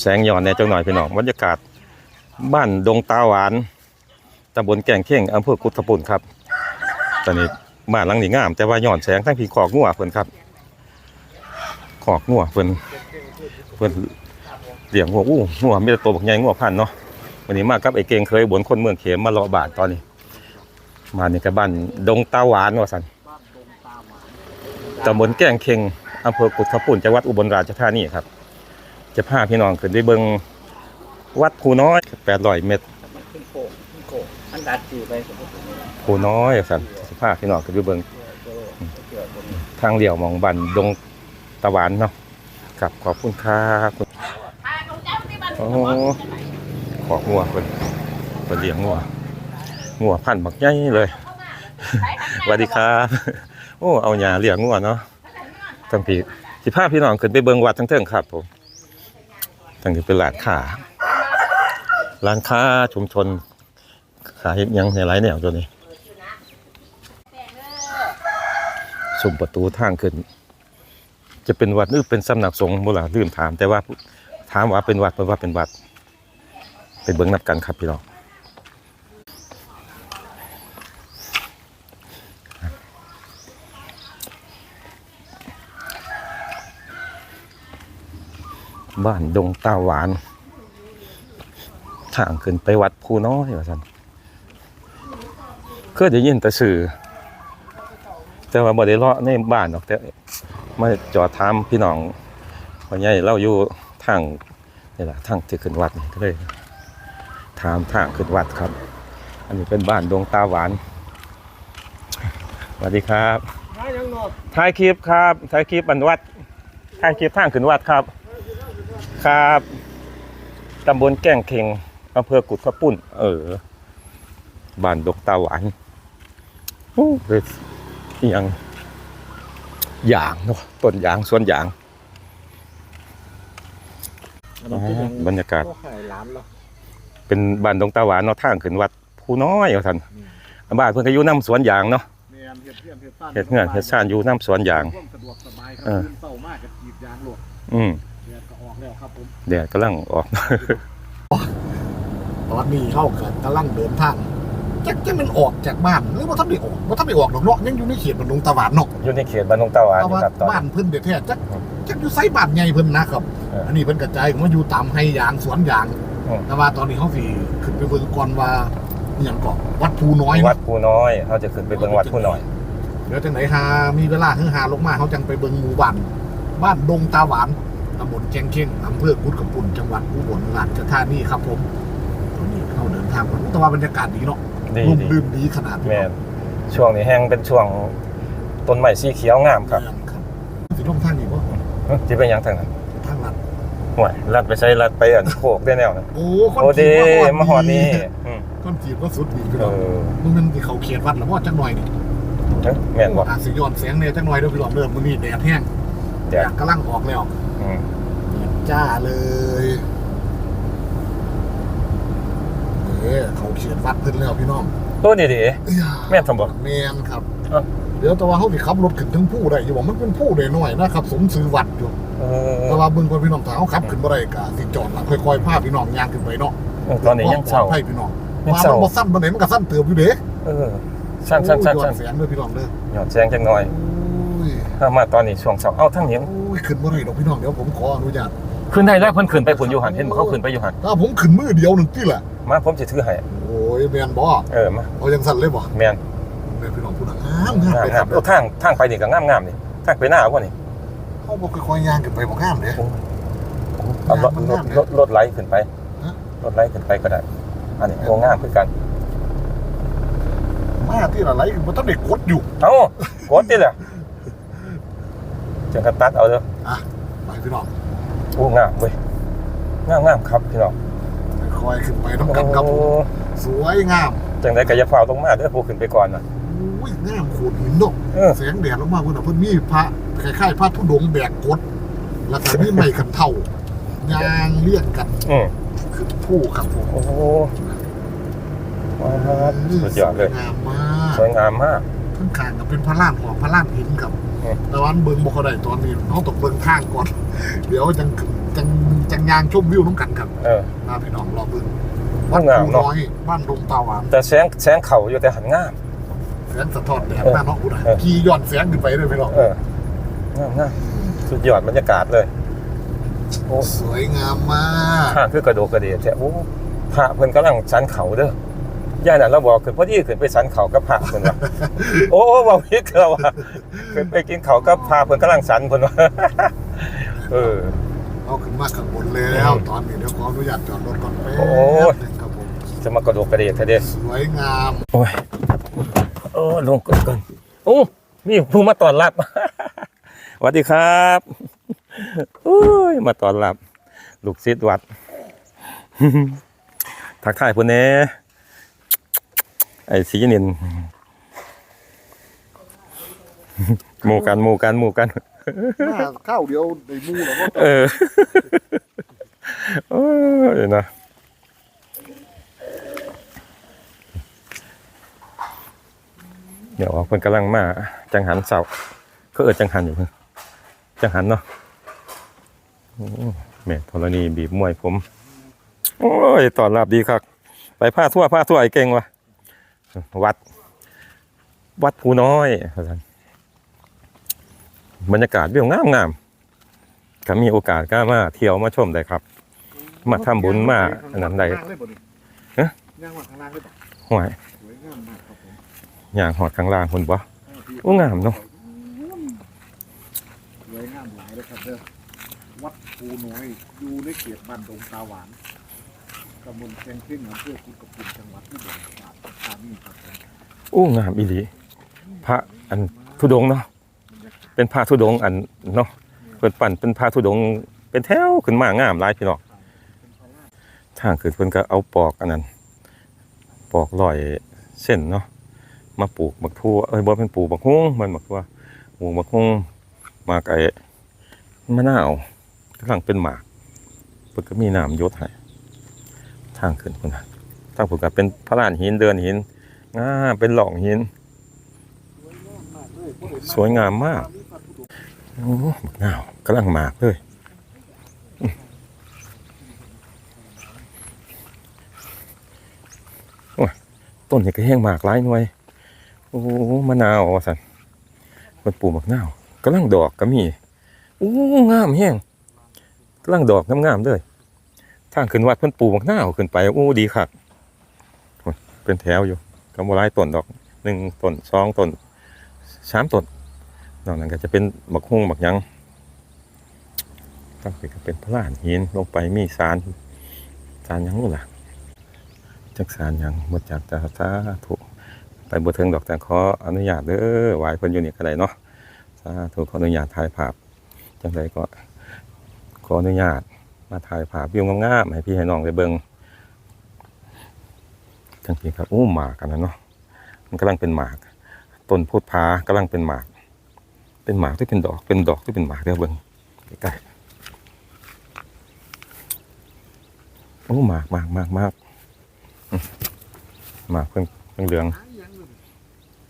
แสงย้อนแน่จังหน่อยพี่น้องบรรยากาศบ้านดงตาหวานตำบลแก่งเข่งอำเภอกุตปุ่นครับ ตอนนี้บ้านหลังนี้งาม แต่ว่าย้อนแสงทั้งพี่ขอกงัวเพิ่นครับ ขอกงัวเพิ่นเพิ่นเลี้ยงงัวอู้งัวมีแต่ตัวบักใหญ่งัวพันเนาะวันนี้มากับไอ้เก่งเคยบนคนเมืองเขมมาเลาะบาทตอนนี้ มานี่ก็บ้านดงตาหวานว่าซั่นตำบลแก่งเข่งอำเภอกุตปุ่นจังหวัดอุบลราชธานีครับ จะพาพี่น้องขึ้นไปเบิ่งวัดภูน้อย800เมตรขึ้นโค้งขึ้นโค้งอันดัดจีไปสมมติว่าภูน้อยสั่นจะพาพี่น้องขึ้นไปเบิ่งทางเลี้ยวมองบ้านดงตะหวานเนาะครับขอบคุณครับโอ้ขอกงัวเพิ่นเพิ่นเลี้ยงงัวงัวพันธุ์บักใหญ่เลยสวัสดีครับ โอ้ เอาหญ้าเลี้ยงงัวเนาะทั้งพี่สิพาพี่น้องขึ้นไปเบิ่งวัดทั้งเทิงครับผม ตั้งแต่เป็นร้านค้าร้านค้าชุมชนขายยังในหลายแนวตัวนี้สุ่มประตูทางขึ้น จะเป็นวัดหรือเป็นสำนักสงฆ์โบราณลืมถาม แต่ว่าถามว่าเป็นวัดเพราะว่าเป็นวัด เป็นเบื้องนับกันครับพี่น้อง บ้านดงตาหวานทางขึ้นไปวัดภูน้อยว่าสันเคยได้ยินแต่สื่อ แต่ว่าบ่ได้เลาะในบ้านหรอกแต่มาจอดถามพี่น้องว่าใหญ่เราอยู่ทางนี่แหละทางที่ขึ้นวัดนี่ก็เลยถามทางขึ้นวัดครับ อันนี้เป็นบ้านดงตาหวานสวัสดีครับถ้ายังนอกถ่ายคลิปครับถ่ายคลิปบันวัดถ่ายคลิปทางขึ้นวัดครับ ครับตำบลแก่งเข่งอำเภอกุดขะปุ่น เออ บ้านดงตาหวานโอ้เลยอหย่างยางเนาะต้นยางสวนยางอ๋อบรรยากาศก็ขายร้านเหรอเป็นบ้านดงตาหวานเนาะทางขึ้นวัดผู้น้อยว่าท่านบ้านเพิ่นก็อยู่น้ำสวนยางเนาะเมียนเฮ็ดเพื่อนเฮ็ดซ่านเฮ็ดเงื่อนเฮ็ดซ่านอยู่น้ำสวนยางร่วมสะดวกสบายครับเออขึ้นเศร้ามากกับจีบยางหลวกอืม เดือดก็ออกแล้วครับผมแดดกำลังออก ตอนนี้เข้ากันกำลังเดินทางจักจะมันออกจากบ้านหรือว่าท่านได้ออกว่าท่านได้ออกดอกเนาะยังอยู่ในเขตบ้านดงตะหวานเนาะอยู่ในเขตบ้านดงตาหวานแต่นี่ว่าครับตอน บ้านนี้เพิ่นเด็ดแท้จักจักอยู่ไซบ้านใหญ่เพิ่นนะครับ เอออัอันนี้เพิ่นกระจายมาอยู่ตามให้ยางสวนยางอืม แต่ว่าตอนนี้เขาสิขึ้นไปเบิ่งก่อนว่าอหย่างเกาะวัดภูน้อยวัเนาะดผู้น้อยเขาจะขึ้นไปเบิ่งวัดผู้น้อย เดี๋ยวจังไหนหามีเวลาคือหาลงมาเขาจังไปเบิ่งหมู่บ้านบ้านดงตาหวาน ตำบลแจงเข่งอำเภอกุดกระปุ่นจังหวัดอุบลราชธานีครับผมตอนนี้เขาเดินทางมาแต่ว่าบรรยากาศดีเนาะดีร่มดีรื่นดีขนาดนี้แม่นช่วงนี้แห้งเป็นช่วงต้นไม้สีเขียวงามครับครับสิลงทางนี้บ่เอ้อที่เป็นหยังทางนั้นทางลัดห่วยลัดไปใช้ลัดไปอันโคกได้แนวนะโอ้คนโอ้จีดีบมาหอดนี่อืมคนจีบก็สุดดีพี่เอน้องอมันเป็นที่เขาเขียนวัดแล้วว่าจังหน่อยนี่เอ้ยแม่นบ่อาจสิย้อนแสงเนี่ยจังหน่อยเด้อพี่น้องเด้อมื้อนี้แดดแห้งแดดกำลังออกแล้วอืม จ้าเลยเอ้เขาเขียนวัดเพิ่นแล้วพี่น้องตัวนี้ดิเอ้ยแม่นสมบ่แม่นครับเอ้าเดี๋ยวแต่ว่าเขาสิขับรถขึ้นถึงผู้ได้อยู่บ่มันเป็นผู้ได้น้อยนะครับสมชื่อวัดอยู่เออแต่ว่าเบิ่งคนพี่น้องถ้าเขาขับขึ้นบ่ได้ก็สิจอดละค่อยๆพาพี่น้องย่างขึ้นไปเนาะตอนนี้ยังเศร้าปลอดภัยพี่น้องยังว่าเศร้ามันบ่สั้นบ่ไหนมันก็สั้นเติบอยู่เด้เออสั้นสั้นสั้นโอ้ยสั้นย้อแสงเด้อพี่น้องเด้อหยอดแซงจังหน่อยโอ้ย ถ้ามาตอนนี้ช่วงเช้าเอ้าทั้งนี้โอ้ยขึ้นบ่ได้ดอกพี่น้องเดี๋ยวผมขออนุญาตขึ้นได้แล้วเพิ่นขึ้นไปผุนอยู่หันเห็นบ่เขาขึ้นไปอยู่หันถ้าผมขึ้นมือเดียวหนึงติล่ะมาผมสิถือให้โอ้ยแม่นบ่เออมาเอาจังสั่นเลยบ่แม่นแม่นพี่น้องพูดงามงามงามเลยคงารัมบโอ้ทางทางไปนี่ก็งามงามนี่ทางไปหน้าบ่นี่เฮาบ่ค่อยๆย่างขึ้นไปบ่งามเด้เอารถงามรงาถมเลยรถรถไหลขึ้นไปฮะรถไหลขึ้นไปก็ได้ อันนี้โอ้งามคือกันมาที่ละไหลขึ้นบ่ทันได้กดอยู่เอ้ากดติแหละ จังกะตัดเอาเด้อไปพี่น้องโอ้งามเว้ยงามงามครับพี่น้องค่อยๆขึ้นไปน้ำกันครับผมโอ้สวยงามจังได๋ก็อย่าฟ้าวลงมาเด้อผู้ขึ้นไปก่อนน่ะโอ้ยงามโคตรหินเนาะเออแสงแดดลงมาเพิ่นน่ะเพิ่นมีพระคล้ายๆพระธุดงค์แบกกดแล้วก็มีไม้ขันเท่ายางเลี่ยงกันอืมคือผู้ครับผมโอ้โหว้าวสุดยอดเลยงามมากสวยงามมากข้างข้างก็เป็นพระล้านของพระล้านหินครั บอืมแต่ว่าเบิ่งบ่เขาได้ตอนนี้เขาต้องเบิ่งทางก่อน เดี๋ยวจังขึ้นจังจังยางชมวิวน้ำกันครับเออมาพี่น้องรอเบึงบ้านงามภูเนาะน้อยบ้านดงตาหวานแต่แสงแสงเขาอยู่แต่หันงาม แสงสะท้อนแดดเออหน้าน้องอุดรเออ ขี่ย้อนแสงขึ้นไปเลยพี่น้องเอองามงามสุดยอดบรรยากาศเลยโอ้สวยงามมากข้างคือกระโดดกระเดียดแท้โอ้พระเพิ่นกำลังสันเขาเด้อ ย่าน่ะเราบอกขึ้นพอดีขึ้นไปสันเขากับพระเพิ่นว่าโอ้โอ้บอกพี่เกลือว่าขึ้นไปกินเขาวกับพระเพิ่นกำลังสันเพิ่นว่าเออเอาขึ้นมาข้างบนแล้ว ตอนนี้เดี๋ยวขออนุญาตจอดรถก่อนแป๊บโอ้ยหนึงครับผมจะมากระโดดกระเดียดแท้เด้สวยงามโอ้ยโอ้ลงก่อนก่อนโอ้มีผู้มาต้อนรับสวัสดีครับโอ้ยมาต้อนรับ ลูกศิษย์วัดทักทายพุ่นแหน่ ไอ้สีนินหมู่กันหมู่กันหมู่กันมาข้าวเดียวในมูแล้วก็เออโอ้ยนะเดี๋ยวเพิ่นกำลังมาจังหันเสาเขาเอิดจังหันอยู่เพิ่นจังหันเนาะโอ้แม่ธรณีบีบมวยผม โอ้ยตอนรับดีครับ ไปผ้าทั่วผ้าทั่วไอ้เก่งวะ วัด วัดภูน้อยว่าซั่นบรรยากาศเรียวงามงามๆก็มีโอกาสก็มาเที่ยวมาชมได้ครับ มาทำบุญมาอันนั้นได้ข้างล่างเลยบ่ดิฮะย่างมาข้างล่างเลยบ่ห่วยสวยงามมากครับผมอย่างหอดข้างล่างคนบ่โอ้งามเนาะสวยงามหลายเลยครับเด้อวัดภูน้อยอยู่ในเขตบ้านดงตาหวาน ตำบลแกงเข่งอำเภอกุดกระปุ่นจังหวัดอุบลราชธานีครับผมโอ้งามอีหลีพระอันธุดงเนาะเป็นพระธุดงอันเนาะเพิ่นปั่นเป็นพระธุดงเป็นแถวขึ้นมางามหลายพี่น้องทางขึ้นเพิ่นก็เอาปอกอันนั้น ปอกลอยเส้นเนาะมาปลูกบักทั่วเอ้ยบ่เป็นปลูกบักฮุ้งมันบักทั่วปลูบักฮุ้งมากไอ้มะนาวกำลังเป็นหมากเพิ่นก็มีน้ำยศให้ ทางขึ้นนน่ะทางพุ่นก็เป็นพระลานหินเดินหินงาเป็นหล่องหิน สวยงามมากโอ้บักนาวกำลังหมากเลยโอ้ต้นนี่ก็แห้งหมากหลายหน่วย โอ้มะนาวสันมันปลูกมะนาวกำลังดอกก็มีโอ้งามแห้งกำลังดอกงามๆเลย ทางขึ้นวัดเพิ่นปลูกมะนาวขึ้นไปโอ้ดีคักเป็นแถวอยู่กำบ่หลายต้นดอกหนึ่งต้นสองต้นสามต้นนอกนั้นก็จะเป็นบักฮุ่งบักยังตั้งไปก็เป็นพระลานหินลงไปมีสารสารยังนู่นล่ะจักสารยังหมดจากตาสาธุไปบ่ถึงดอกแต่ขออนุญาตเด้อไหวเพิ่นอยู่นี่ก็ได้เนาะสาธุขออนุญาตถ่ายภาพจังไดก็ขออนุญาต มาถ่ายภาพวิวงามๆให้พี่ให้น้องได้เบิ่งจังซี่ครับอู้หมากกันนะเนาะมันกำลังเป็นหมากต้นพุทธากำลังเป็นหมาก เป็นหมากที่เป็นดอกเป็นดอกที่เป็นหมากเดี๋ยวเบิ่งใกล้ๆโอ้หมากหมากหมากหมากอืมหมากเพิ่งเพิ่งเหลือง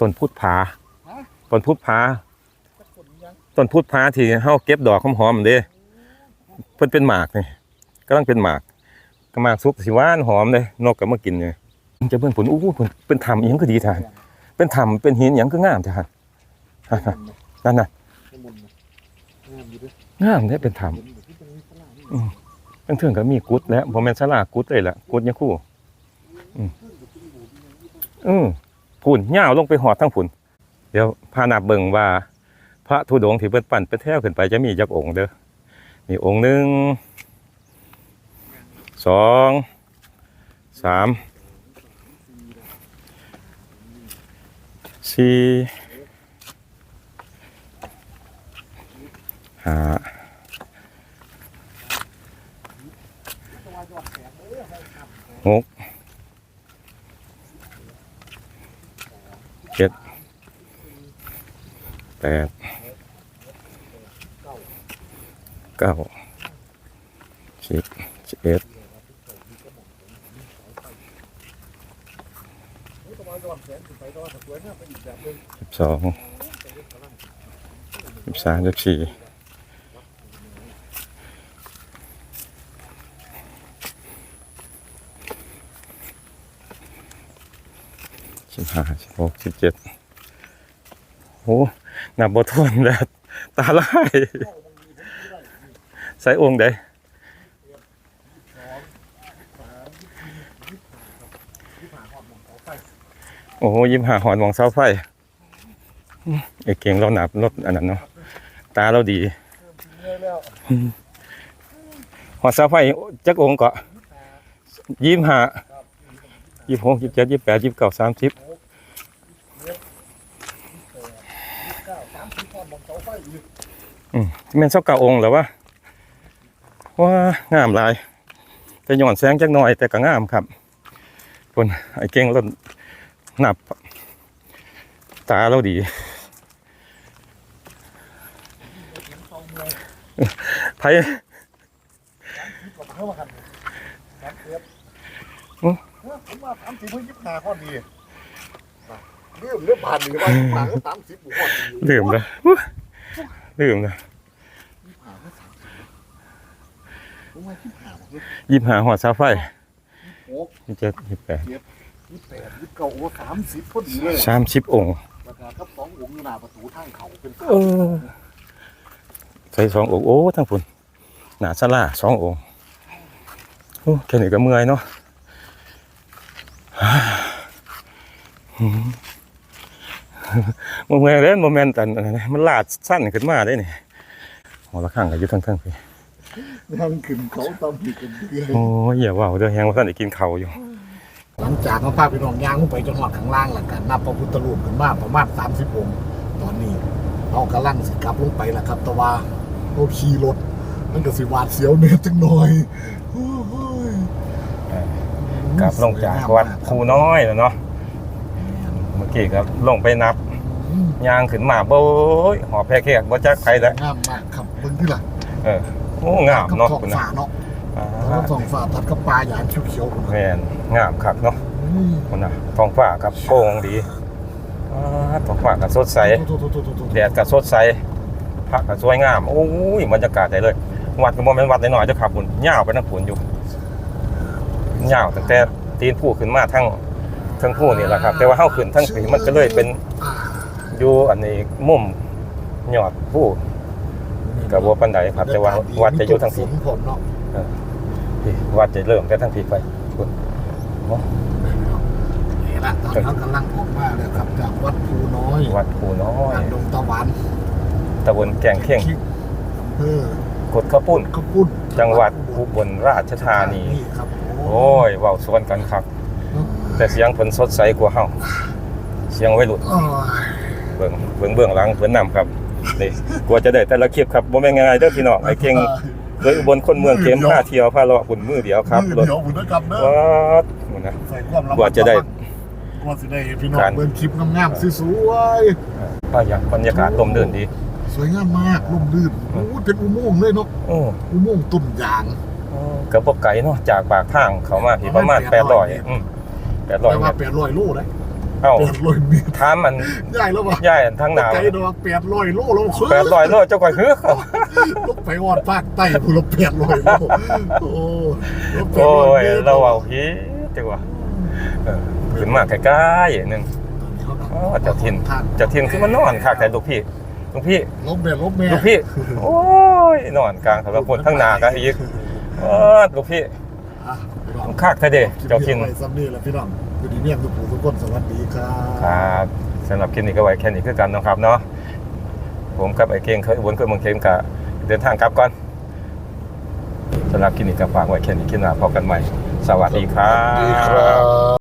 ต้นพุทธาต้นพุทธาต้นพุทธาที่เฮาเก็บดอกหอมๆเด้ เพิ่นเป็นหมากนี่กำลังเป็นหมากก็หมากสุกสิหวานหอมเลยนกก็มากินเลยมันจะเบิ่งผลอู้ผลเป็นธรรมอีหยังก็ดีทาน เป็นธรรมเป็นหินหยังก็งามทานนั่นน่ะงบนนะงามอยู่ด้เนี่ยเป็นธรรมเห็นอยู่ที่ตรงนี้ข้างล่างนี่ทั้งเทื่องก็มีกุดแล้วบ่แม่นสลากุดเลยล่ะกุดยังคู่อืมอือพุ่นย่าวลงไปหอดทั้งพุ่นเดี๋ยวพานับเบิ่งว่า พระธุดงค์ที่เพิ่นปั่นเป็นแถวขึ้นไปจะมีจักองค์เด้อ มีองค์หนึ่งสองสามสี่ห้าหกเจ็ดแปด เก้าสิบสิบเอ็ดสิบสองสิบสามสิบสี่สิบห้าสิบหกสิบเจ็ดโอ้หนับบทวนแล้วตาลาย ใส่องค์ใดโอ้โหยิ้มหาหอนมองเสาไฟไอ้เก่งเราหนับรถอันนั้นเนาะตาเราดีหอดเสาไฟจักองค์เกาะยิ้มหายี่สิบหกยี่สิบเจ็ดยี่สิบแปดยี่สิบเก้าสามสิบอืมแม่นเสาเก่าองค์หรอวะ ว้างามหลาย แต่หย่อนแสงจักหน่อยแต่ก็งามครับคนไอ้เก่งรถหนับ ตาเราดีไผเข้ามากันสามเสียบอื้อผมว่าสามสิบเพิ่งยิบหาข้อดีเรื่องเรื่องผ่านหรือว่าผ่านก็สามสิบข้อดีลืมเลยอุ๊ยลืมเลยผมว่า ยิบหาผมยิบหาหัวเสาไฟหกยี่สิบเจ็ดยี่สิบแปดยี่แปดยี่เก้าโอ้สามสิบพอดีเลยสามสิบองค์ราคาครับสององค์อยู่หน้าประตูทางเขาเป็นเออใส่สององค์โอ้ทั้งฝุ่นหนาสลาสององค์โอ้แค่นี้ก็เมื่อยเนาะโมเมนต์เล่นโมเมนต์อันนั้นมันลาดสั้นขึ้นมาได้นี่หัวละข้างก็อยู่ทั้งทั้งๆพี่ ทางขึ้นเขาตามผิดกันเดือนโอ้ยอย่าว่าวเด้อแฮงว่าท่านได้กินข้าวอยู่ หลังจากเขาพาไปนองยางลงไปจนหอดข้างล่างหลังกันนับพระพุทธรูปขึ้นมาประมาณสามสิบองค์ตอนนี้เอากำลังสิกลับลงไปแล้วครับ แต่ว่าเราขี่รถ มันก็สิหวาดเสียวเน็ตจังหน่อยโอ้ยกลับลงจากวัดภูน้อยแล้วเนาะเมื่อกี้ครับลงไปนับอืมยางขึ้นมาโบ้ยหอบแพรแขกบ่จักใครแล้วงามมากครับเบิ่งที่ละเออ โอ้งามเนาะกับคุณท้องนะฟ้าเนาะอ่าแล้วท้องฟ้าตัดกับปลาหยางเขียวๆคุณแม่นงามคักเนาะอืมคุณนะท้องฟ้าครับโปร่งดีอ่าท้องฟ้าก็สดใสโถ่ๆๆๆๆแดดก็สดใสพระก็สวยงามโอ้ยบรรยากาศได้เลย วัดก็บ่แม่นวัดน้อยๆเด้อครับคุณยาวไปทางฝุ่นอยู่ยาวตั้งแต่ตีนผู้ขึ้นมาทั้งทั้งผู้นี่แหละครับ แต่ว่าเฮาขึ้นทั้งปีมันก็เลยเป็นอ่าอยู่อันนี้มุมยอดผู้ กับบัวปันไดครับแต่ว่าวัดจะอยู่ทางฝผีนผมเนาะวัดจะเริ่มแต่ทางผีไปคุณนี่ละตอนเขากำลังออกมาเลยครับจากวัดภูน้อย วัดภูน้อยบ้านดงตะวันตำบลแก่งเข่งอำเภอกดข้าวปุ้นข้าวปุ้น จังหวัดอุบลราชธานีครับโอ้ยเว้าสวนกันครับ แต่เสียงเพิ่นสดใสกว่าเฮาเสียงวัยรุ่นโอ้ยเบิ่งเบิ่งเบื้องหลังเพิ่นนำครับ นี่กว่าจะได้แต่ละคลิปครับบ่แม่นง่ายๆเด้อพี่น้องไอ้เก่งเคยอุบลคนเมืองเข็มพาเที่ยวพาเลาะบุญมือเดียวครับมือรถเดี๋ยวผมนะครับเด้อวัดนู่นนะใส่ความระมัดกว่าจะได้ระวังกว่าจะได้เห็นพี่น้องการเบิ่งคลิปงามๆสวยบรรยากาศบรรยากาศลมเดินดีๆสวยงามมากร่มรื่นโอ้ยเป็นอุโมงค์เลยเนาะโอ้อุโมงค์ต้นยางก็บ่ไกลเนาะจากปากทางเขามาที่ประมาณประมาณ800อืมแต่800เมว่าตรแปดร้อยโลเลย เอ้าแปดร้อยเมตรถามมันใหญ่แล้วปะย่ายทางหนาวไกลดอกแปดร้อยโลแล้วคือ800โลเจ้าก่อยคือเขาลงไปวอดภาคใต้พูละแปดร้อยโลโอ้ลงไปโอ้ร้อยยเมตรเราเอาฮีจังว่าเออขึ้นมาใกล้ๆนึงอ๋อเจ้าถิ่นเจะเทียนขึ้นมานอนคักแต่ลูกพี่ลูกพี่ลบแม่ลบแม่ลูกพี่โอ้ยนอนกลางสำหรับคนทั้งหนากันอีกเออลูกพี่อะพี่ น้องคักแท้เด้เจ้าทินไว้ซ้ำนี่แหละพี่น้องคือดีเนี่ยทุกผู้ทุกคนสวัสดีครับครับสำหรับคลิปนี้ก็ไว้แค่นี้คือกันเนาะครับเนาะผมกับไอ้เก่งเคยวนเคยเมืองเข็มกะเดินทางกลับก่อนสำหรับคลิปนี้ก็ฝากไว้แค่นี้คลิปหน้าพบกันใหม่ สวัสดีครัสวัสดีครับบ